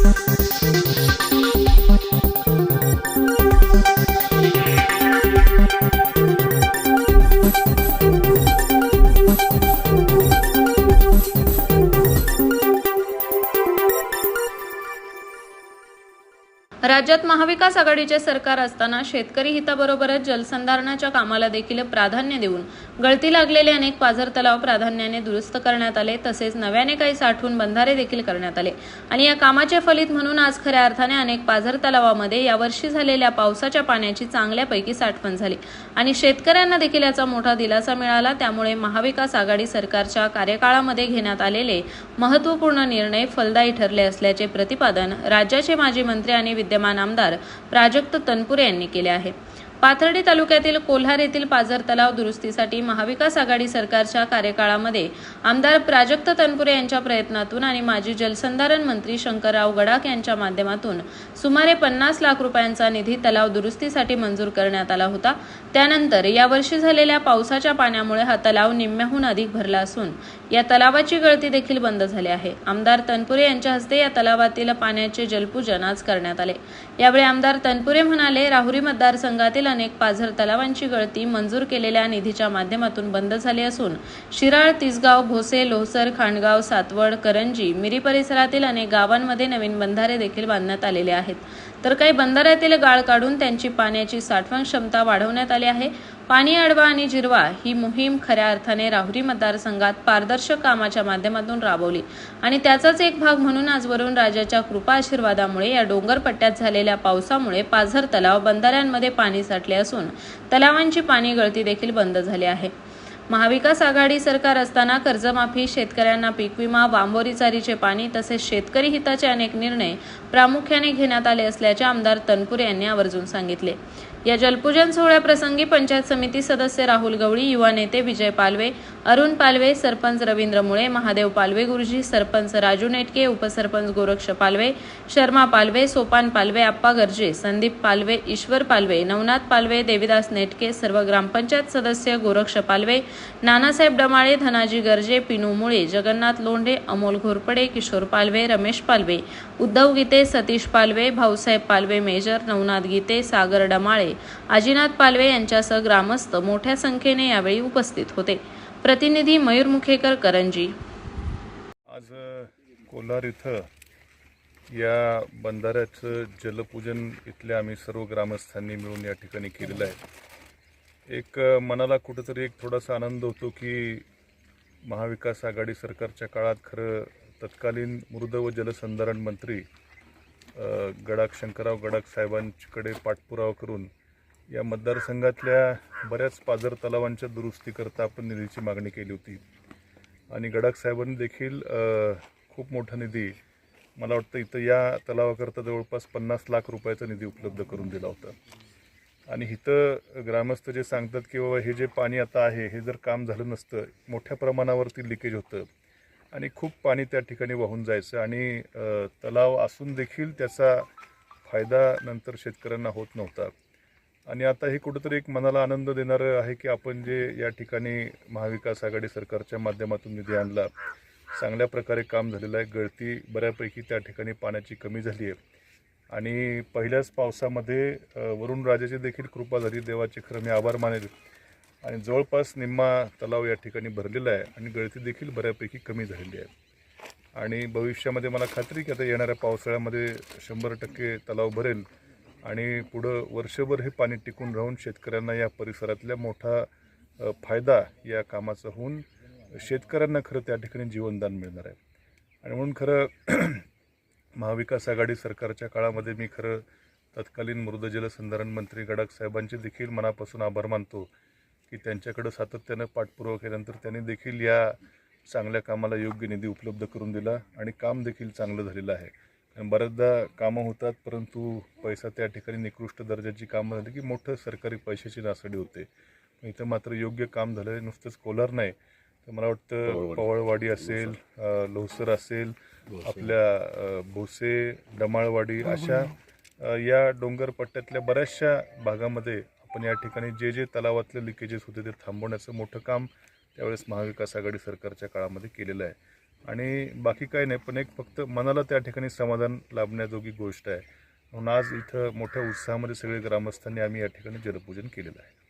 Thank you. राज्यात महाविकास आघाडीचे सरकार असताना शेतकरी हिताबरोबरच जलसंधारणाच्या कामाला देखील प्राधान्य देऊन गळती लागलेले अनेक पाझर तलाव प्राधान्याने दुरुस्त करण्यात आले तसेच नव्याने काही साठवून बंधारे देखील करण्यात आले. आणि या कामाचे फलित म्हणून आज खऱ्या अर्थाने अनेक पाझर तलावामध्ये यावर्षी झालेल्या पावसाच्या पाण्याची चांगल्यापैकी साठवण झाली. आणि शेतकऱ्यांना देखील याचा मोठा दिलासा मिळाला त्यामुळे महाविकास आघाडी सरकारच्या कार्यकाळामध्ये घेण्यात आलेले महत्त्वपूर्ण निर्णय फलदायी ठरले असल्याचे प्रतिपादन राज्याचे माजी मंत्री आणि विद्यमान आमदार प्राजक्त तनपुरे यांनी केले आहे पाथर्डी तालुक्यातील कोल्हार येथील पाझर तलाव दुरुस्तीसाठी महाविकास आघाडी सरकारच्या कार्यकाळामध्ये आमदार प्राजक्त तनपुरे यांच्या प्रयत्नातून आणि माजी जलसंधारण मंत्री शंकरराव गडाख यांच्या माध्यमातून सुमारे पन्नास लाख रुपयांचा निधी तलाव दुरुस्तीसाठी मंजूर करण्यात आला होता. त्यानंतर यावर्षी झालेल्या पावसाच्या पाण्यामुळे हा तलाव निम्म्याहून अधिक भरला असून या तलावाची गळती देखील बंद झाली आहे. आमदार तनपुरे यांच्या हस्ते या तलावातील पाण्याचे जलपूजन आज करण्यात आले. यावेळी आमदार तनपुरे म्हणाले राहुरी मतदारसंघातील अनेक पाझर तलावांची गळती मंजूर केलेल्या निधीच्या माध्यमातून बंद झाली असून शिराळ तिसगाव भोसे लोहसर खांडगाव सातवड करंजी मिरी परिसरातील अनेक गावांमध्ये नवीन बंधारे देखील बांधण्यात आलेले आहेत. तर काही बंधाऱ्यातील गाळ काढून त्यांची पाण्याची साठवण क्षमता वाढवण्यात आली आहे. पाणी अडवा आणि जिरवा ही मोहीम खऱ्या अर्थाने राहुरी मतदारसंघात पारदर्शक कामाच्या माध्यमातून राबवली. आणि त्याचाच एक भाग म्हणून आजवरून राजाच्या कृपा आशीर्वादामुळे या डोंगर पट्ट्यात झालेल्या पावसामुळे पाझर तलाव बंधाऱ्यांमध्ये पाणी साठले असून तलावांची पाणी गळती देखील बंद झाली आहे. महाविकास आघाडी सरकार असताना कर्जमाफी शेतकऱ्यांना पीक विमा वांबोरी चारीचे पाणी तसेच शेतकरी हिताचे अनेक निर्णय प्रामुख्याने घेण्यात आले असल्याचे आमदार तनपुरे यांनी आवर्जून सांगितले. या जलपूजन सोहळ्याप्रसंगी पंचायत समिती सदस्य राहुल गवळी युवा नेते विजय पालवे अरुण पालवे सरपंच रवींद्र मुळे महादेव पालवे गुरुजी सरपंच राजू नेटके उपसरपंच गोरक्ष पालवे शर्मा पालवे सोपान पालवे आप्पा गर्जे संदीप पालवे ईश्वर पालवे नवनाथ पालवे देविदास नेटके सर्व ग्रामपंचायत सदस्य गोरक्ष पालवे नानासाहेब डमाळे धनाजी गर्जे पिनू मुळे जगन्नाथ लोंढे अमोल घोरपडे किशोर पालवे रमेश पालवे उद्धव गीते सतीश पालवे भाऊसाहेब पालवे मेजर नवनाथ गीते सागर डमाळे आजीनाथ पालवे यांच्यासह ग्रामस्थ मोठ्या संख्येने यावेळी उपस्थित होते. प्रतिनिधी मयूर मुखेकर करंजी. आज कोलार इथं या बंधाऱ्याचं जलपूजन इथल्या आम्ही सर्व ग्रामस्थांनी मिळून या ठिकाणी केलेलं आहे. एक मनाला कुठंतरी एक थोडासा आनंद होतो की महाविकास आघाडी सरकारच्या काळात खरं तत्कालीन मृद व जलसंधारण मंत्री अ, गडाख शंकरराव गडाख साहेबांकडे पाठपुरावा करून या मतदारसंघातल्या बऱ्याच पाझर तलावांच्या दुरुस्तीकरता आपण निधीची मागणी केली होती. आणि गडाख साहेबांनी देखील खूप मोठा निधी मला वाटतं इथं या तलावाकरता जवळपास पन्नास लाख रुपयाचा निधी उपलब्ध करून दिला होता. आणि इथं ग्रामस्थ जे सांगतात की बाबा हे जे पाणी आता आहे हे जर काम झालं नसतं मोठ्या प्रमाणावरती लिकेज होतं आणि खूप पाणी त्या ठिकाणी वाहून जायचं आणि तलाव असून देखील त्याचा फायदा नंतर शेतकऱ्यांना होत नव्हता. आणि आता हे कुठंतरी एक मनाला आनंद देणारं आहे की आपण जे या ठिकाणी महाविकास आघाडी सरकारच्या माध्यमातून निधी आणला चांगल्या प्रकारे काम झालेलं आहे गळती बऱ्यापैकी त्या ठिकाणी पाण्याची कमी झाली आहे. आणि पहिल्याच पावसामध्ये वरुणराजाची देखील कृपा झाली देवाचे खरं मी आभार मानेल. आणि जवळपास निम्मा तलाव या ठिकाणी भरलेला आहे आणि गळती देखील बऱ्यापैकी कमी झालेली आहे. आणि भविष्यामध्ये मला खात्री की आता येणाऱ्या पावसाळ्यामध्ये शंभर टक्के तलाव भरेल. आणि पुढं वर्षभर हे पाणी टिकून राहून शेतकऱ्यांना या परिसरातल्या मोठा फायदा या कामाचा होऊन शेतकऱ्यांना खरं त्या ठिकाणी जीवनदान मिळणार आहे. आणि म्हणून खरं महाविकास आघाडी सरकारच्या काळामध्ये मी खरं तत्कालीन मृद जलसंधारण मंत्री गडाख साहेबांचे देखील मनापासून आभार मानतो की त्यांच्याकडं सातत्यानं पाठपुरावा केल्यानंतर त्यांनी देखील या चांगल्या कामाला योग्य निधी उपलब्ध करून दिला आणि काम देखील चांगलं झालेलं आहे. बऱ्याचदा कामं होतात परंतु पैसा त्या ठिकाणी निकृष्ट दर्जाची कामं झाली की मोठं सरकारी पैशाची नासडी होते. इथं मात्र योग्य काम झालं आहे नुसतंच कोलार नाही. तर मला वाटतं पवळवाडी असेल लोहसर असेल आपल्या भोसे डमाळवाडी अशा या डोंगर पट्ट्यातल्या बऱ्याचशा भागामध्ये आपण या ठिकाणी जे जे तलावातले लिकेजेस होते ते थांबवण्याचं मोठं काम त्यावेळेस महाविकास आघाडी सरकारच्या काळामध्ये केलेलं आहे. आणि बाकी काही नाही पण एक फक्त मनाला त्या ठिकाणी समाधान लाभण्याजोगी गोष्ट आहे. म्हणून आज इथं मोठ्या उत्साहामध्ये सगळे ग्रामस्थांनी आम्ही या ठिकाणी जलपूजन केलेलं आहे.